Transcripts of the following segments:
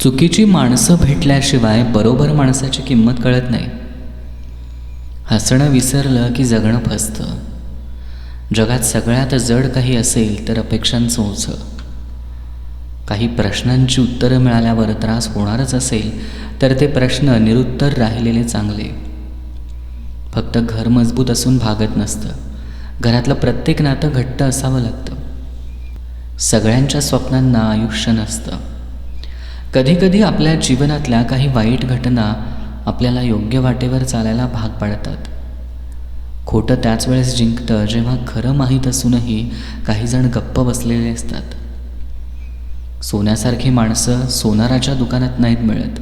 चुकीची माणसं भेटल्याशिवाय बरोबर माणसाची किंमत कळत नाही. हसणं विसरलं की जगणं फसतं. जगात सगळ्यात जड काही असेल तर अपेक्षांचं ओझं. काही प्रश्नांची उत्तरं मिळाल्यावर त्रास होणारच असेल तर ते प्रश्न निरुत्तर राहिलेले चांगले. फक्त घर मजबूत असून भागत नसतं. घरातलं प्रत्येक नातं घट्ट असावं लागतं. सगळ्यांच्या स्वप्नांना आयुष्य नसतं. कधीकधी आपल्या जीवनातल्या काही वाईट घटना आपल्याला योग्य वाटेवर चालायला भाग पाडतात. खोटं त्याच वेळेस जिंकतं जेव्हा खरं माहीत असूनही काही जण गप्प बसलेले असतात. सोन्यासारखी माणसं सोनाराच्या दुकानात नाहीत मिळत.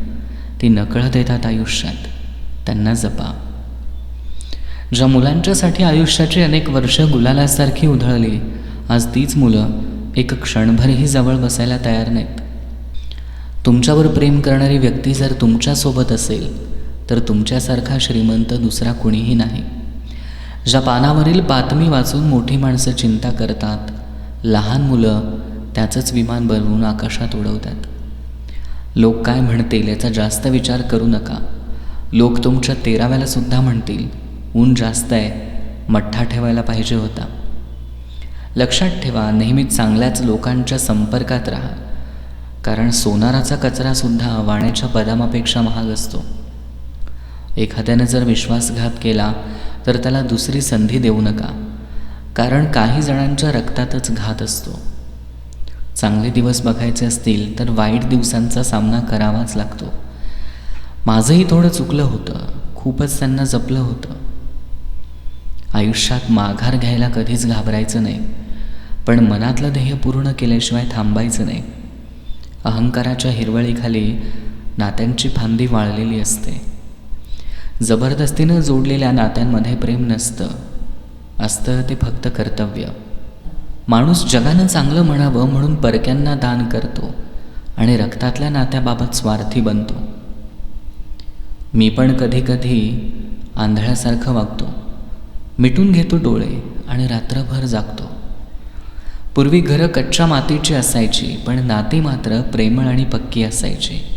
ती नकळत येतात आयुष्यात. त्यांना जपा. ज्या मुलांच्यासाठी आयुष्याची अनेक वर्ष गुलालासारखी उधळली आज तीच मुलं एक क्षणभरही जवळ बसायला तयार नाहीत. तुमच्यावर प्रेम करणारी व्यक्ती जर तुमच्यासोबत असेल तर तुमच्यासारखा श्रीमंत दुसरा कुणीही नाही. ज्या पानावरील बातमी वाचून मोठी माणसं चिंता करतात लहान मुलं त्याचंच विमान बनवून आकाशात उडवतात. लोक काय म्हणतील याचा जास्त विचार करू नका. लोक तुमच्या तेराव्याला सुद्धा म्हणतील ऊन जास्त आहे मठ्ठा ठेवायला पाहिजे होता. लक्षात ठेवा नेहमी चांगल्याच लोकांच्या संपर्कात राहा. कारण सोनाराचा कचरासुद्धा वाण्याच्या बदामापेक्षा महाग असतो. एखाद्याने जर विश्वासघात केला तर त्याला दुसरी संधी देऊ नका कारण काही जणांच्या रक्तातच घात असतो. चांगले दिवस बघायचे असतील तर वाईट दिवसांचा सामना करावाच लागतो. माझंही थोडं चुकलं होतं खूपच त्यांना जपलं होतं. आयुष्यात माघार घ्यायला कधीच घाबरायचं नाही पण मनातलं ध्येय पूर्ण केल्याशिवाय थांबायचं नाही. अहंकाराच्या हिरवळीखाली नात्यांची फांदी वाळलेली असते. जबरदस्तीनं जोडलेल्या नात्यांमध्ये प्रेम नसतं असतं ते फक्त कर्तव्य. माणूस जगानं चांगलं म्हणावं म्हणून परक्यांना दान करतो आणि रक्तातल्या नात्याबाबत स्वार्थी बनतो. मी पण कधी कधी आंधळ्यासारखं वागतो. मिटून घेतो डोळे आणि रात्रभर जागतो. पूर्वी घरं कच्च्या मातीची असायची पण नाती मात्र प्रेमळ आणि पक्की असायची.